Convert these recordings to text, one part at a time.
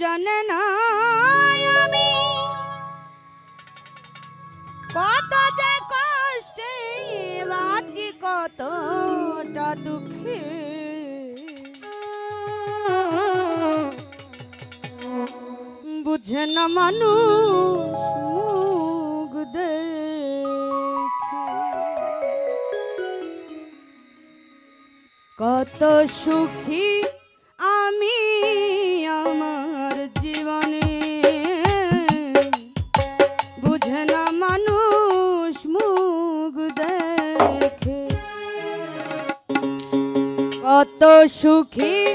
জননায় আমি। কত যে কষ্টে আজকে কতটা দুঃখী। বুঝে না মানুষ দে কত সুখী সুখী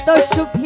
কত সুখী